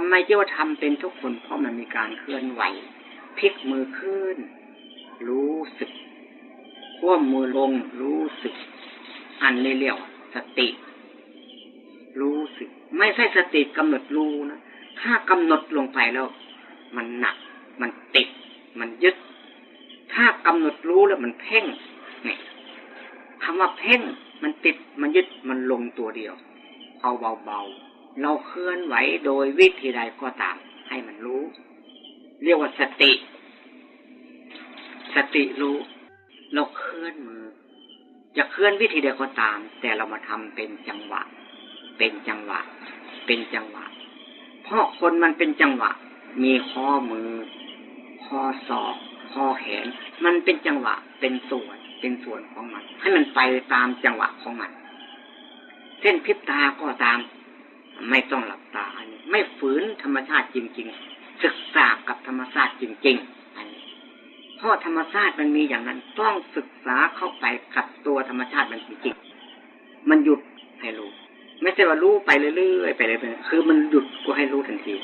ทำไมเจ้าทำเป็นทุกคนเพราะมันมีการเคลื่อนไหวพลิกมือขึ้น รู้สึกคว่ำมือลงรู้สึก อันนี้เรียกว่าสติ รู้สึก ไม่ใช่สติกำหนดรู้นะถ้ากำหนดลงไปแล้ว มันหนัก มันติด มันยึด ถ้ากำหนดรู้แล้วมันเพ่งนี่คำว่าเพ่ง มันติดมันยึดมันลงตัวเดียว เอาเบาๆ เราเคลื่อนไหวโดยวิธีใดก็ตาม ให้มันรู้ เรียกว่าสติ สติรู้ เราเคลื่อนมือ จะเคลื่อนวิธีใดก็ตาม แต่เรามาทำเป็นจังหวะ เป็นจังหวะ เป็นจังหวะ เพราะคนมันเป็นจังหวะ มีข้อมือ ข้อศอก ข้อแขน มันเป็นจังหวะ เป็นส่วน เป็นส่วนของมัน ให้มันไปตามจังหวะของมัน เส้นพริบตาก็ตาม ไม่ต้องหลับตาอันนี้ ไม่ฝืนธรรมชาติจริง ๆ ศึกษากับธรรมชาติจริง ๆ อันนี้เพราะธรรมชาติมันมีอย่างนั้น ต้องศึกษาเข้าไปกับตัวธรรมชาติมันจริงๆมันหยุดให้รู้ ไม่ใช่ว่ารู้ไปเรื่อยๆไปเรื่อยๆคือมันหยุดก็ให้รู้ทันที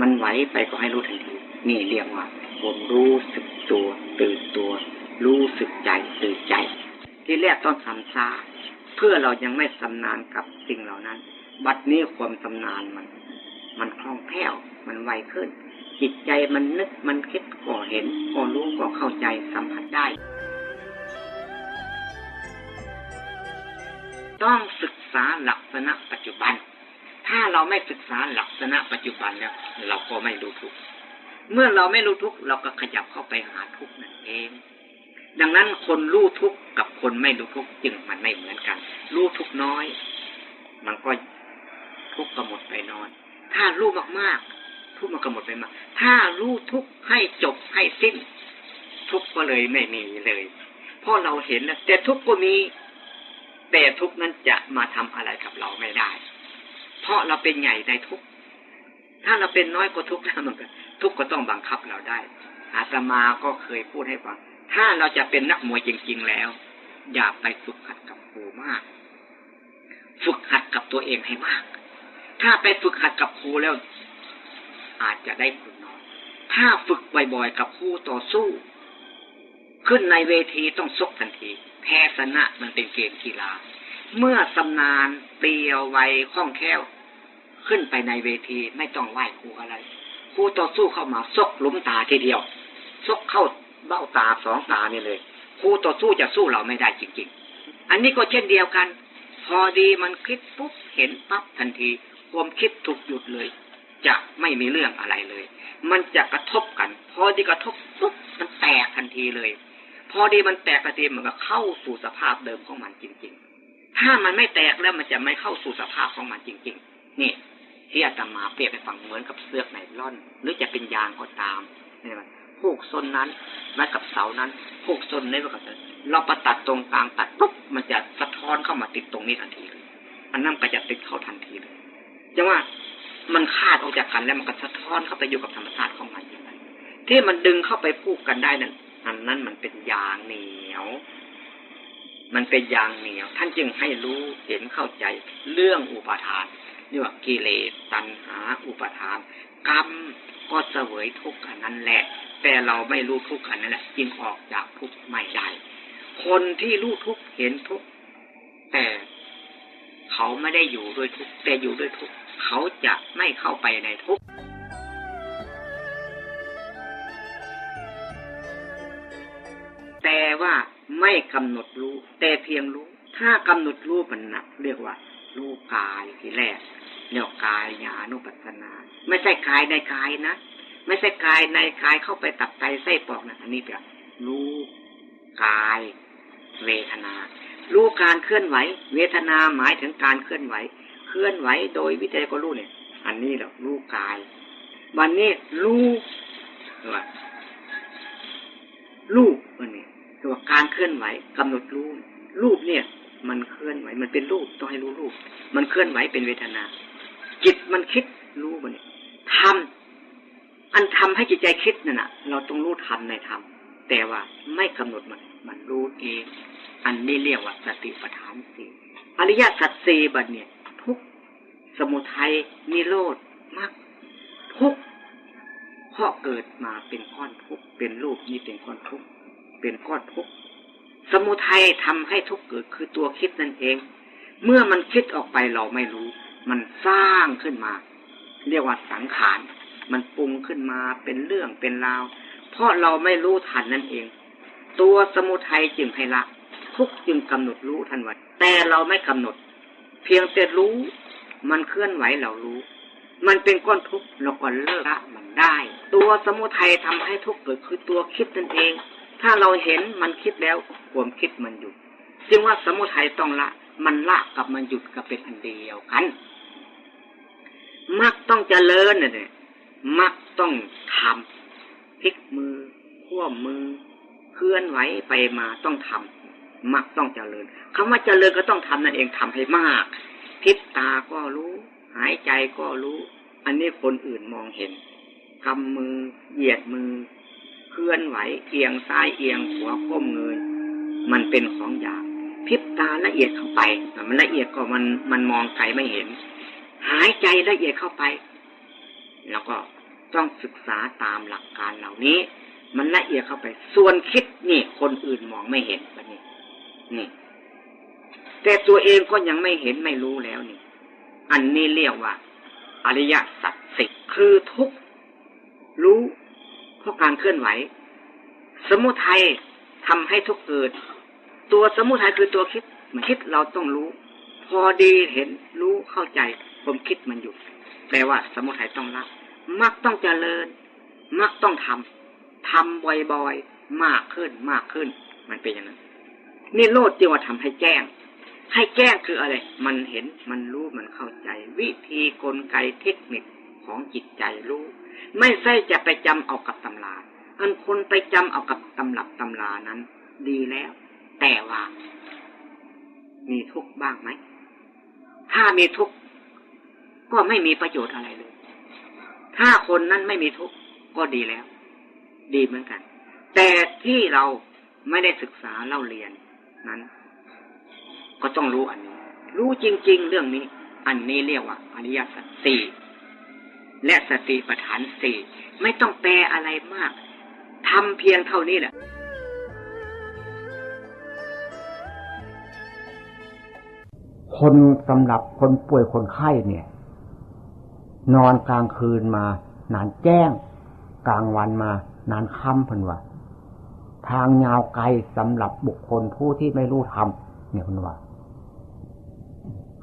มันไหวไปก็ให้รู้ทันที นี่เรียกว่า ผมรู้สึกตัว ตื่นตัว รู้สึกใจตื่นใจ ที่แรกต้องทำซาเพื่อเรายังไม่สำนานกับสิ่งเหล่านั้น บัดนี้ความสำนานมัน มันคล่องแคล่ว มันไวขึ้น จิตใจมันนึกมันคิดก็เห็นก็รู้ก็เข้าใจสัมผัสได้ ต้องศึกษาลักษณะปัจจุบัน ถ้าเราไม่ศึกษาลักษณะปัจจุบันแล้วเราก็ไม่รู้ทุกข์เมื่อเราไม่รู้ทุกข์เราก็ขยับเข้าไปหาทุกข์นั่นเองดังนั้นคนรู้ทุกข์กับคนไม่รู้ทุกข์จึงมันไม่เหมือนกัน รู้ทุกข์น้อย มันก็ ทุกข์ก็หมดไปนอยถ้ารู้มากๆ ทุกข์มันก็หมดไปมาก ถ้ารู้ทุกข์ให้จบให้สิ้น ทุกข์ก็เลยไม่มีเลย เพราะเราเห็นแล้วแต่ทุกข์ก็มี แต่ทุกข์นั้นจะมาทำอะไรกับเราไม่ได้ เพราะเราเป็นใหญ่ในทุกข์ ถ้าเราเป็นน้อยกว่าทุกข์แล้วมันก็ทุกข์ก็ต้องบังคับเราได้ อาตมาก็เคยพูดให้ฟัง ถ้าเราจะเป็นนักมวยจริง ๆ แล้ว อย่าไปฝึกหัดกับครูมาก ฝึกหัดกับตัวเองให้มาก ถ้าไปฝึกหัดกับครูแล้ว อาจจะได้ผลน้อย ถ้าฝึกบ่อยๆกับครูต่อสู้ ขึ้นในเวทีต้องซกทันที แพ้ชนะมันเป็นเกมกีฬา เมื่อสำนานเปรียวไวคล่องแคล่ว ขึ้นไปในเวทีไม่ต้องไหว้ครูอะไรครูต่อสู้เข้ามาซกหลุมตาทีเดียวซกเข้าเบ้าตาสองตาเนี่ยเลยครูต่อสู้จะสู้เราไม่ได้จริง ๆ อันนี้ก็เช่นเดียวกัน พอดีมันคิดปุ๊บเห็นปั๊บทันที ความคิดถูกหยุดเลย จะไม่มีเรื่องอะไรเลย มันจะกระทบกัน พอดีกระทบปุ๊บมันแตกทันทีเลย พอดีมันแตกทันทีมันก็เข้าสู่สภาพเดิมของมันจริง ๆ ถ้ามันไม่แตกแล้วมันจะไม่เข้าสู่สภาพของมันจริง ๆ นี่ที่อาตมาเปรียบไปฟังเหมือนกับเสื้อไนล่อน หรือจะเป็นยางก็ตามนี่มันผูกซนนั้นไว้กับเสานั้นผูกซนนี้ไว้กับเราประตัดตรงกลางตัดปุ๊บมันจะสะท้อนเข้ามาติดตรงนี้ทันทีเลยอันนั้นก็จะติดเข้าทันทีเลย จะว่ามันคาดออกจากกันแล้วมันก็สะท้อนเข้าไปอยู่กับธรรมชาติของมันอย่างไรที่มันดึงเข้าไปผูกกันได้นั้นอันนั้นมันเป็นยางเหนียว มันเป็นยางเหนียว ท่านจึงให้รู้เห็นเข้าใจเรื่องอุปทานเรียกว่ากิเลสตัณหา อุปทาน กรรมก็เสวยทุกข์อันนั้นแหละ แต่เราไม่รู้ทุกข์อันนั้นแหละจึงออกจากทุกข์ไม่ได้คนที่รู้ทุกข์เห็นทุกข์แต่ เขาไม่ได้อยู่ด้วยทุกแต่อยู่ด้วยทุกเขาจะไม่เข้าไปในทุกแต่ว่าไม่กำหนดรู้ แต่เพียงรู้ ถ้ากำหนดรู้มันหนักเรียกว่า รู้กายทีแรกเรียกกายญาณุปัสสนา ไม่ใช่กายในกายนะไม่ใช่กายในกายเข้าไปตับไตไส้ปอกนะอันนี้แบบรู้กาย เวทนา รู้การเคลื่อนไหว เวทนาหมายถึงการเคลื่อนไหว เคลื่อนไหวโดยวิจัยก็รู้เนี่ย อันนี้แหละรู้กาย วันนี้รู้ว่ารูปวันนี้ตัวการเคลื่อนไหวกำหนดรู้รูปเนี่ย มันเคลื่อนไหว มันเป็นรูปต้องให้รู้รูป มันเคลื่อนไหวเป็นเวทนา จิตมันคิดรู้มันเนี่ยทำอันทำให้จิตใจคิดนั่นน่ะ เราต้องรู้ทำในธรรมแต่ว่าไม่กำหนดมัน มันรู้เอง อันนี้เรียกว่าสติปัฏฐานสี่อริยสัจสี่บัดเนี่ย ทุกสมุทัยนิโรธมรรคเกิดมาเป็นก้อนทุกเป็นรูปนี้เป็นก้อนทุกเป็นก้อนทุกสมุทัยทำให้ทุกเกิดคือตัวคิดนั่นเอง เมื่อมันคิดออกไปเราไม่รู้ มันสร้างขึ้นมา เรียกว่าสังขารมันปรุงขึ้นมาเป็นเรื่องเป็นราว เพราะเราไม่รู้ทันนั่นเอง ตัวสมุทัยจึงให้ละ ทุกจึงกำหนดรู้ทันวันแต่เราไม่กำหนด เพียงแต่รู้ มันเคลื่อนไหวเรารู้ มันเป็นก้อนทุกข์เราก็เลิกละมันได้ ตัวสมุทัยทำให้ทุกข์เกิดคือตัวคิดนั่นเอง ถ้าเราเห็นมันคิดแล้วความคิดมันหยุดจึงว่าสมุทัยต้องละ มันละกับมันหยุดก็เป็นอันเดียวกันมักต้องเจริญเนี่ยมักต้องทำพลิกมือขั้วมือ เคลื่อนไหวไปมาต้องทำ มักต้องเจริญคำว่าเจริญก็ต้องทำนั่นเองทำให้มาก พิบตาก็รู้ หายใจก็รู้ อันนี้คนอื่นมองเห็นกำมือเหยียดมือ เคลื่อนไหวเอียงซ้ายเอียงขวาก้มเงยมันเป็นของอยากพิบตาละเอียดเข้าไปมันละเอียดก็มันมันมองไกลไม่เห็น หายใจละเอียดเข้าไป แล้วก็ต้องศึกษาตามหลักการเหล่านี้ มันละเอียดเข้าไป ส่วนคิดนี่คนอื่นมองไม่เห็น นี่ แต่ตัวเองก็ยังไม่เห็นไม่รู้แล้วนี่ อันนี้เรียกว่า อริยสัจสิคือทุกรู้เพราะการเคลื่อนไหว สมุทัยทำให้ทุกเกิด ตัวสมุทัยคือตัวคิดมันคิดเราต้องรู้ พอดีเห็นรู้เข้าใจผมคิดมันอยู่แปลว่า สมุทัยต้องละมักต้องเจริญ มักต้องทำทำบ่อยๆ มากขึ้นมากขึ้น มันเป็นอย่างนั้น นี่โลดจีว่าทำให้แจ้ง ให้แจ้งคืออะไร มันเห็นมันรู้มันเข้าใจ วิธีกลไกเทคนิคของจิตใจรู้ ไม่ใช่จะไปจำเอากับตำราอันคนไปจำเอากับตำรับตำรานั้น ดีแล้ว แต่ว่า มีทุกข์บ้างไหมถ้ามีทุกข์ก็ไม่มีประโยชน์อะไรเลย ถ้าคนนั้นไม่มีทุกข์ก็ดีแล้ว ดีเหมือนกัน แต่ที่เราไม่ได้ศึกษาเล่าเรียน นั้น ก็ต้องรู้อันนี้ รู้จริง ๆ เรื่องนี้ อันนี้เรียกว่าอริยสัจสี่และสติปัฏฐานสี่ไม่ต้องแปลอะไรมากทำเพียงเท่านี้แหละคนสำหรับคนป่วยคนไข้เนี่ย นอนกลางคืนมานานแจ้ง กลางวันมานานค่ำพันว่า ทางยาวไกลสำหรับบุคคลผู้ที่ไม่รู้ธรรมเนี่ยพันว่า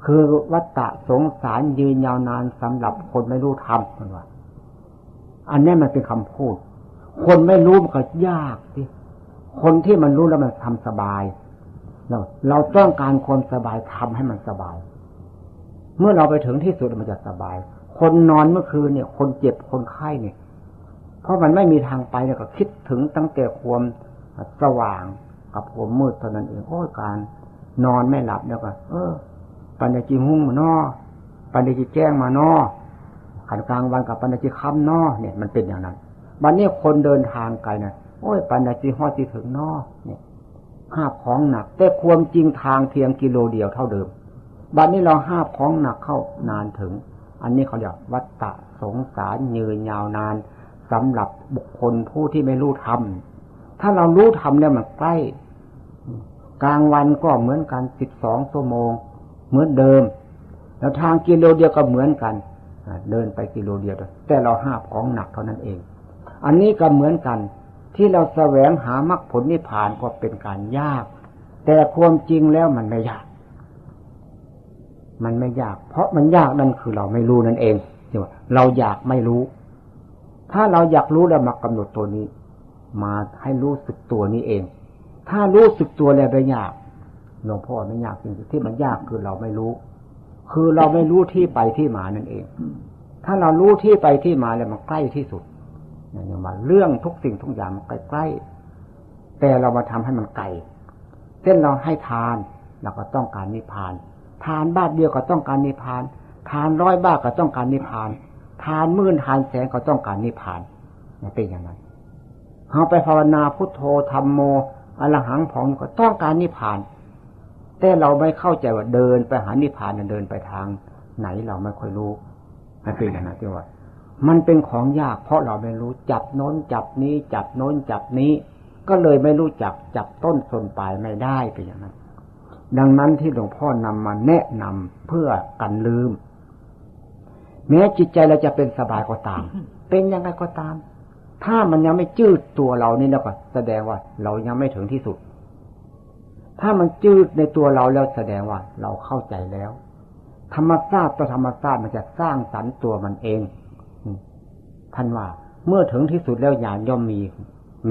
คือวัตตะสงสารยืนยาวนานสำหรับคนไม่รู้ธรรมพันว่า อันนี้มันเป็นคำพูด คนไม่รู้มันก็ยากสิคนที่มันรู้แล้วมันทำสบายเราเราต้องการคนสบายทำให้มันสบาย เมื่อเราไปถึงที่สุดมันจะสบาย คนนอนเมื่อคืนเนี่ย คนเจ็บคนไข้เนี่ย เพราะมันไม่มีทางไปเนี่ยก็คิดถึงตั้งแต่ความ สว่างกับความมืดเท่านั้นเองโอ้การ นอนไม่หลับเนี่ยก็เออ ปัญญาจีหุ้งมานอปัญญาจีแจ้งมานอขันกลางวันกับปัญญาจีค่ำนอเนี่ยมันเป็นอย่างนั้นบันนี้คนเดินทางไกลนะโอ้ยปัญญาจีหอดจีถึงนอเนี่ยห้าของหนัก แต่ความจริงทางเพียงกิโลเดียวเท่าเดิมบัดนนี้เราห้าของหนักเข้านานถึง อันนี้เขาเรียกวัตตะสงสารยืนยาวนานสำหรับบุคคลผู้ที่ไม่รู้ธรรม ถ้าเรารู้ธรรมเนี่ยมันใกล้ กลางวันก็เหมือนกันสิบสองชั่วโมง เหมือนเดิม แล้วทางกิโลเดียวก็เหมือนกันเดินไปกิโลเดียวแต่เราห้าของหนักเท่านั้นเอง อันนี้ก็เหมือนกัน ที่เราแสวงหามรรคผลนิพพานก็เป็นการยาก แต่ความจริงแล้วมันไม่ยาก มันไม่ยาก เพราะมันยากนั่นคือเราไม่รู้นั่นเองใช่ไหมเราอยากไม่รู้ ถ้าเราอยากรู้แล้วมากำหนดตัวนี้ มาให้รู้สึกตัวนี้เอง ถ้ารู้สึกตัวแล้วไม่ยากหลวงพ่อไม่ยากจริงที่มันยากคือเราไม่รู้ คือเราไม่รู้ที่ไปที่มานั่นเอง ถ้าเรารู้ที่ไปที่มาแล้วมันใกล้ที่สุดอย่างว่าเรื่องทุกสิ่งทุกอย่างมันใกล้ๆแต่เรามาทำให้มันไกลเช่นเราให้ทานเราก็ต้องการนิพพาน ทานบาทเดียวก็ต้องการนิพพาน ทานร้อยบาทก็ต้องการนิพพาน ทานหมื่นทานแสนก็ต้องการนิพพานนี่เป็นอย่างนั้น เราไปภาวนาพุทโธธรรมโมอรหังผองก็ต้องการนิพพาน แต่เราไม่เข้าใจว่าเดินไปหานิพพานเดินไปทาง ไหนเราไม่ค่อยรู้มันเป็นอย่างนั้นที่ว่า มันเป็นของยาก เพราะเราไม่รู้จับโน้นจับนี้ จับโน้นจับนี้ ก็เลยไม่รู้จักจับต้นส่วนปลายไม่ได้ไปอย่างนั้น ดังนั้นที่หลวงพ่อนำมาแนะนำเพื่อกันลืม แม้จิตใจเราจะเป็นสบายก็ตาม เป็นยังไงก็ตาม ถ้ามันยังไม่จืดตัวเรานี่แล้วก็แสดงว่า เรายังไม่ถึงที่สุด ถ้ามันจืดในตัวเราแล้วแสดงว่า เราเข้าใจแล้ว ธรรมชาติต่อธรรมชาติมันจะสร้างสรรค์ตัวมันเองท่านว่า เมื่อถึงที่สุดแล้วญาณย่อมมี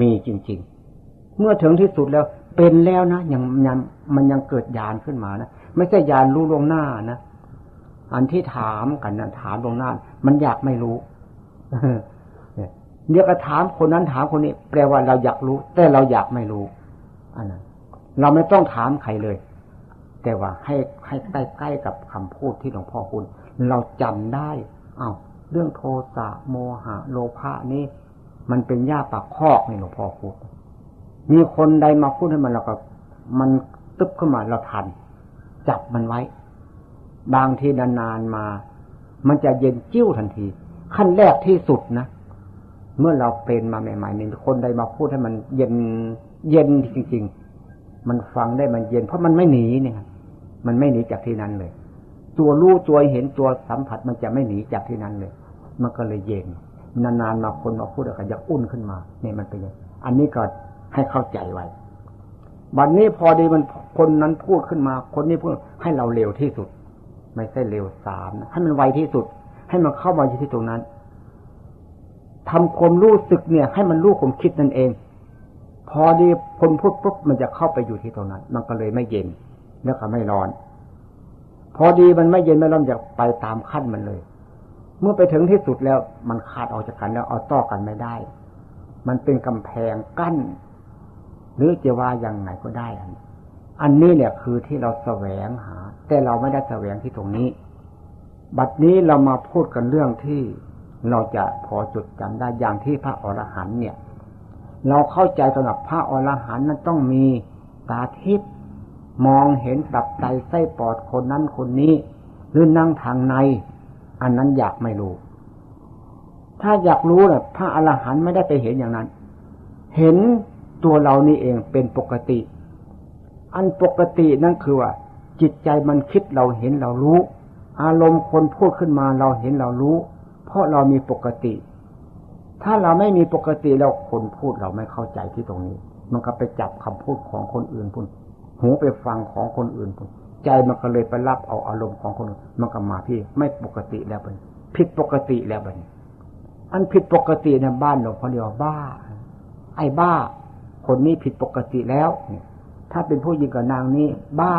มีจริง ๆ เมื่อถึงที่สุดแล้วเป็นแล้วนะยังยังมันยังเกิดญาณขึ้นมานะไม่ใช่ญาณรู้ลวงหน้านะอันที่ถามกันนะถามลวงหน้า มันอยากไม่รู้ เดี๋ยวก็ถามคนนั้นถามคนนี้ แปลว่าเราอยากรู้ แต่เราอยากไม่รู้อันนั้นเราไม่ต้องถามใครเลย แต่ว่าให้ให้ใกล้ๆกับคำพูดที่หลวงพ่อพูดเราจำได้ เอา้าเรื่องโทสะโมหะ โลภะนี่ มันเป็นหญ้าปากคอกนี่หลวงพ่อพูดมีคนใดมาพูดให้มันเราก็ มันตึ๊บขึ้นมาเราทัน จับมันไว้ บางทีนานๆมา มันจะเย็นจิ้วทันที ขั้นแรกที่สุดนะ เมื่อเราเป็นมาใหม่ๆนี่คนใดมาพูดให้มันเย็นเย็นจริง ๆ มันฟังได้มันเย็น เพราะมันไม่หนีเนี่ยมันไม่หนีจากที่นั้นเลย ตัวรู้ตัวเห็นตัวสัมผัสมันจะไม่หนีจากที่นั้นเลย มันก็เลยเย็น นานๆมาคนมาพูดกันจะอุ่นขึ้นมาเนี่ยมันเป็นอย่างอันนี้ก็ให้เข้าใจไว้บัดนนี้พอดีมันคนนั้นพูดขึ้นมา คนนี้พูดให้เราเร็วที่สุด ไม่ใช่เร็วสามนะให้มันไวที่สุด ให้มันเข้ามาอยู่ที่ตรงนั้น ทำความรู้สึกเนี่ย ให้มันรู้ความคิดนั่นเอง พอดีคนพูดปุ๊บมันจะเข้าไปอยู่ที่ตรงนั้น มันก็เลยไม่เย็นแล้วก็ไม่ร้อน พอดีมันไม่เย็นไม่ร้อนจะไปตามขั้นมันเลย เมื่อไปถึงที่สุดแล้วมันขาดออกจากกันแล้วเอาต่อกันไม่ได้ มันเป็นกำแพงกั้น หรือจะว่ายังไงก็ได้อันอันนี้เนี่ยคือที่เราแสวงหา แต่เราไม่ได้แสวงที่ตรงนี้ บัดนี้เรามาพูดกันเรื่องที่ เราจะพอจดจำได้อย่างที่พระอรหันเนี่ย เราเข้าใจสำหรับพระอรหันนั้นต้องมีตาทิพย์มองเห็นตับไตไส้ปอดคนนั้นคนนี้ หรือนั่งทางใน อันนั้นอยากไม่รู้ ถ้าอยากรู้น่ะพระอรหันต์ไม่ได้ไปเห็นอย่างนั้น เห็นตัวเรานี่เองเป็นปกติ อันปกตินั่นคือว่า จิตใจมันคิดเราเห็นเรารู้ อารมณ์คนพูดขึ้นมาเราเห็นเรารู้ เพราะเรามีปกติ ถ้าเราไม่มีปกติแล้วคนพูดเราไม่เข้าใจที่ตรงนี้ มันก็ไปจับคำพูดของคนอื่นพูดหูไปฟังของคนอื่นใจมันก็เลยไปรับเอาอารมณ์ของคนอื่นมันก็มาพี่ไม่ปกติแล้วเป็นผิดปกติแล้วเป็นอันผิดปกติในบ้านหลวงพ่อเรียกว่าบ้า ไอ้บ้า คนนี้ผิดปกติแล้วเนี่ย ถ้าเป็นผู้หญิงกับนางนี้ บ้า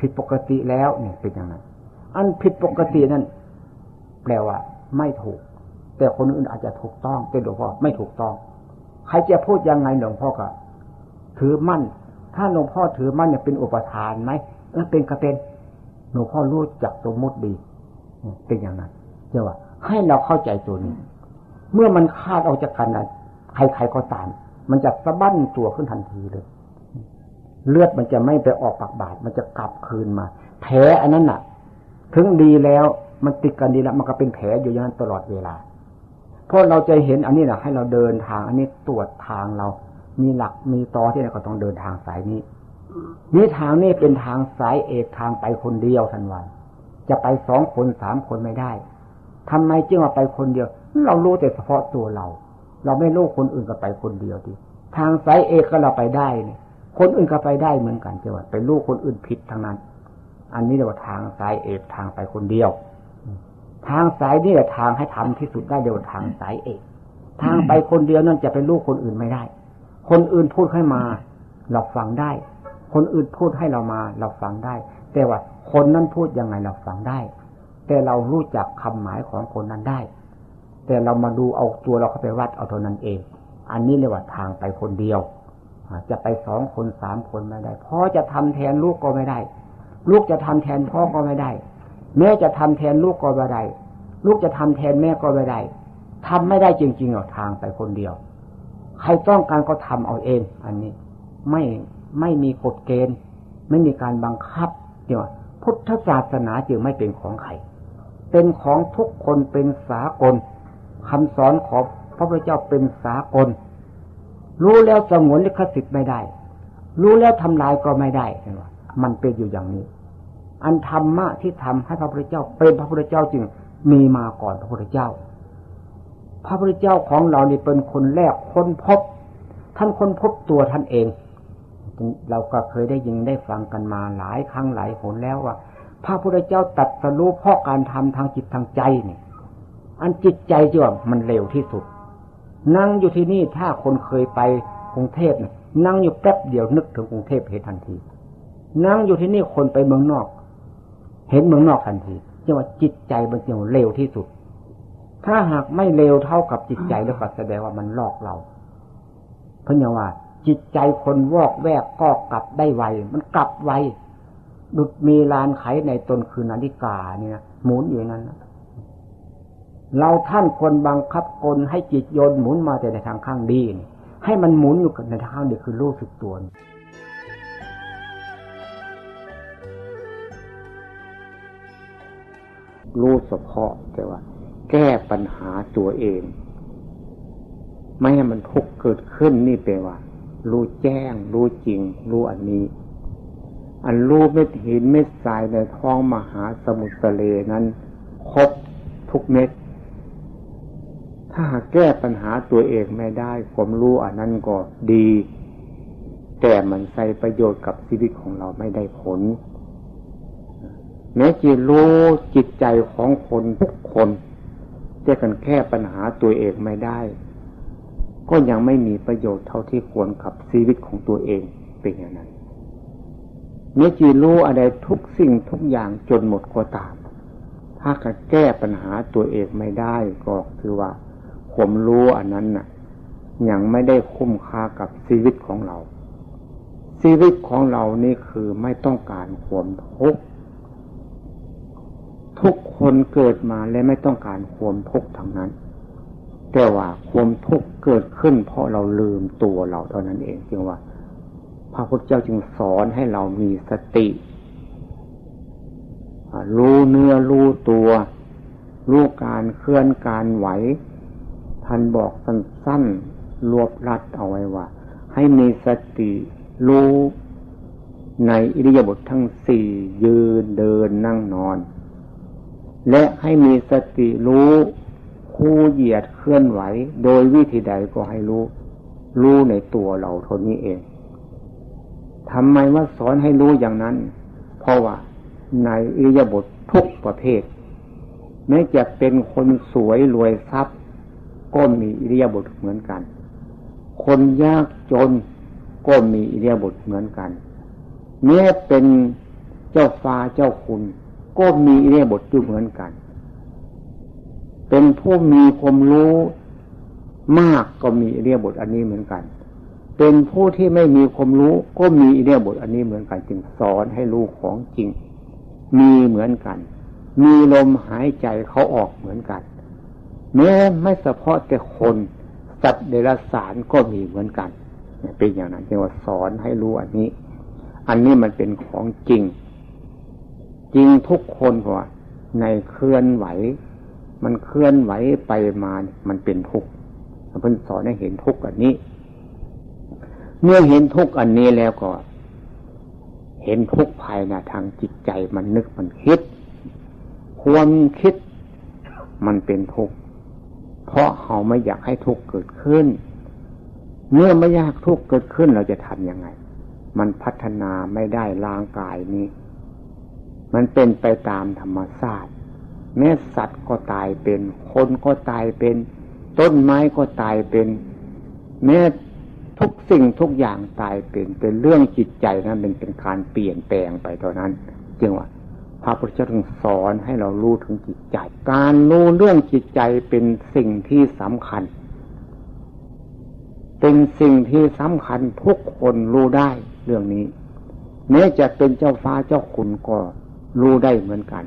ผิดปกติแล้วเนี่ยเป็นอย่างนั้นอันผิดปกตินั้นแปลว่า ไม่ถูก แต่คนอื่นอาจจะถูกต้องแต่หลวงพ่อไม่ถูกต้อง ใครจะพูดยังไงหลวงพ่อก็ถือมั่น ถ้าหลวงพ่อถือมั่นเนี่ยเป็นอุปทานไหมเออเป็นก็เป็นหลวงพ่อรู้จักสมมติดีเป็นอย่างนั้นเจ้าว่า ให้เราเข้าใจตัวนี้ เมื่อมันคาดออกจากกันนะใครๆก็ตาม มันจะสะบั้นตัวขึ้นทันทีเลย เลือดมันจะไม่ไปออกปากบาดมันจะกลับคืนมาแผลอันนั้นน่ะ ถึงดีแล้ว มันติดกันดีแล้วมันก็เป็นแผลอยู่อย่างนั้นตลอดเวลาเพราะเราจะเห็นอันนี้นะให้เราเดินทาง อันนี้ตรวจทางเรา มีหลักมีตอที่เราก็ต้องเดินทางสายนี้นี่ทางนี้เป็นทางสายเอกทางไปคนเดียวทันวันจะไปสองคนสามคนไม่ได้ทำไมจึงว่าไปคนเดียว เรารู้แต่เฉพาะตัวเรา เราไม่รู้คนอื่นก็ไปคนเดียวดิทางสายเอกก็เราไปได้เนี่ยคนอื่นก็ไปได้เหมือนกันจ้าว่าไปรู้คนอื่นผิดทางนั้น อันนี้เรียกว่าทางสายเอกทางไปคนเดียว ทางสายนี่แหละทางให้ทำที่สุดได้เดียวทางสายเอกทางไปคนเดียวนั่นจะไปรู้คนอื่นไม่ได้ คนอื่นพูดให้มา เราฟังได้ คนอื่นพูดให้เรามา เราฟังได้ แต่ว่าคนนั้นพูดยังไงเราฟังได้ แต่เรารู้จักคำหมายของคนนั้นได้ แต่เรามาดูเอาตัวเราเข้าไปวัดเอาเท่านั้นเอง อันนี้เรียกว่าทางไปคนเดียวจะไปสองคนสามคนไม่ได้พ่อจะทำแทนลูกก็ไม่ได้ ลูกจะทำแทนพ่อก็ไม่ได้ แม่จะทำแทนลูกก็ไม่ได้ลูกจะทำแทนแม่ก็ไม่ได้ทำไม่ได้จริงๆหรอกทางไปคนเดียว ใครต้องการก็ทำเอาเอง อันนี้ ไม่ไม่มีกฎเกณฑ์ ไม่มีการบังคับเนี่ยวพุทธศาสนาจึงไม่เป็นของใครเป็นของทุกคนเป็นสากลคำสอนของพระพุทธเจ้าเป็นสากล รู้แล้วสงวนลิขสิทธิ์ไม่ได้ รู้แล้วทำลายก็ไม่ได้เห็นว่ามันเป็นอยู่อย่างนี้ อันธรรมะที่ทำให้พระพุทธเจ้า เป็นพระพุทธเจ้าจึงมีมาก่อนพระพุทธเจ้า พระพุทธเจ้าของเรานี่เป็นคนแรกค้นพบ ท่านค้นพบตัวท่านเอง เราก็เคยได้ยินได้ฟังกันมาหลายครั้งหลายหนแล้วว่า พระพุทธเจ้าตัดสรู้เพราะการทำทางจิตทางใจนี่อันจิตใจจีว่ามันเร็วที่สุด นั่งอยู่ที่นี่ถ้าคนเคยไปกรุงเทพเนี่ยนั่งอยู่แป๊บเดียวนึกถึงกรุงเทพเห็นทันที นั่งอยู่ที่นี่คนไปเมืองนอก เห็นเมืองนอกทันทีจียกว่าจิตใจมันจีว่าเร็วที่สุด ถ้าหากไม่เร็วเท่ากับจิตใจแล้วก็แสดงว่ามันลอกเรา เพราะอย่างว่า จิตใจคนวอกแวกก็กลับได้ไว มันกลับไวดุดมีลานไขในตนคือนาฬิกาเนี่ยหมุนอยู่นั้นนะเราท่านควรบังคับกลให้จิตโยนหมุนมาแต่ในทางข้างดี ให้มันหมุนอยู่ในทางข้างดีคือรู้สึกตัว รู้เฉพาะแต่ว่า แก้ปัญหาตัวเอง ไม่ให้มันทุกข์เกิดขึ้นนี่แปลว่า รู้แจ้ง รู้จริง รู้อันนี้ อันรู้เม็ดหินเม็ดทรายในท้องมหาสมุทรทะเลนั้นครบทุกเม็ด ถ้าหากแก้ปัญหาตัวเองไม่ได้ผมรู้อันนั้นก็ดี แต่มันใส่ประโยชน์กับชีวิตของเราไม่ได้ผล แม้จะรู้จิตใจของคนทุกคนจะกันแค่ปัญหาตัวเองไม่ได้ ก็ยังไม่มีประโยชน์เท่าที่ควรกับชีวิตของตัวเองเป็นอย่างนั้นเมื่อจีรู้อะไรทุกสิ่งทุกอย่างจนหมดก็ตาม ถ้าแก้ปัญหาตัวเองไม่ได้ก็คือว่าผมรู้อันนั้นน่ะ ยังไม่ได้คุ้มค่ากับชีวิตของเรา ชีวิตของเรานี่คือไม่ต้องการความทุกข์ ทุกคนเกิดมาและไม่ต้องการความทุกข์ทั้งนั้น แต่ว่าความทุกข์เกิดขึ้น เพราะเราลืมตัวเราเท่านั้นเองจึงว่า พระพุทธเจ้าจึงสอนให้เรามีสติ รู้เนื้อรู้ตัวรู้การเคลื่อนการไหว ท่านบอกสั้นๆรวบรัดเอาไว้ว่า ให้มีสติรู้ในอิริยาบถทั้งสี่ยืนเดินนั่งนอน และให้มีสติรู้ คู่เหยียดเคลื่อนไหว โดยวิธีใดก็ให้รู้ รู้ในตัวเราเท่านี้เองทำไมว่าสอนให้รู้อย่างนั้น เพราะว่าในอิริยาบถททุกประเภท แม้จะเป็นคนสวยรวยทรัพย์ ก็มีอิริยาบถเหมือนกัน คนยากจนก็มีอิริยาบถเหมือนกันแม้เป็นเจ้าฟ้าเจ้าคุณ ก็มีอิริยบถอยู่เหมือนกัน เป็นผู้มีความรู้มากก็มีอิริยบถอันนี้เหมือนกัน เป็นผู้ที่ไม่มีความรู้ก็มีอิริยบถอันนี้เหมือนกัน จึงสอนให้รู้ของจริง มีเหมือนกัน มีลมหายใจเขาออกเหมือนกันแม้ไม่เฉพาะแต่คนสัตว์เดรัจฉานก็มีเหมือนกันเป็นอย่างนั้นจึงว่าสอนให้รู้อันนี้ อันนี้มันเป็นของจริง จริงทุกคนว่าในเคลื่อนไหว มันเคลื่อนไหวไปมามันเป็นทุกข์เพิ่นสอนให้เห็นทุกข์อันนี้ เมื่อเห็นทุกข์อันนี้แล้วก็ เห็นทุกข์ภายในทางจิตใจมันนึกมันคิด ความคิดมันเป็นทุกข์เพราะเขาไม่อยากให้ทุกข์เกิดขึ้น เมื่อไม่อยากทุกข์เกิดขึ้นเราจะทำยังไง มันพัฒนาไม่ได้ร่างกายนี้ มันเป็นไปตามธรรมชาติแม้สัตว์ก็ตายเป็น คนก็ตายเป็น ต้นไม้ก็ตายเป็น แม้ทุกสิ่งทุกอย่างตายเป็น เป็นเรื่องจิตใจนะั้นเป็นเป็นการเปลี่ยนแปลงไปเท่านั้นจึงว่าพระพุทธเจ้าถึงสอนให้เรารู้ถึงจิตใจ การรู้เรื่องจิตใจเป็นสิ่งที่สำคัญ เป็นสิ่งที่สำคัญทุกคนรู้ได้เรื่องนี้แม้จะเป็นเจ้าฟ้าเจ้าขุนก็ รู้ได้เหมือนกัน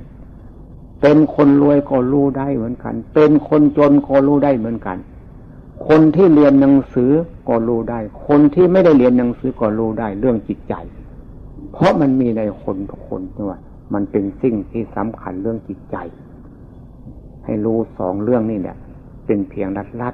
เป็นคนรวยก็รู้ได้เหมือนกัน เป็นคนจนก็รู้ได้เหมือนกัน คนที่เรียนหนังสือก็รู้ได้ คนที่ไม่ได้เรียนหนังสือก็รู้ได้เรื่องจิตใจ เพราะมันมีในคนทุกคนด้วยมันเป็นสิ่งที่สำคัญเรื่องจิตใจ ให้รู้สองเรื่องนี่แหละ เป็นเพียงรัดรัด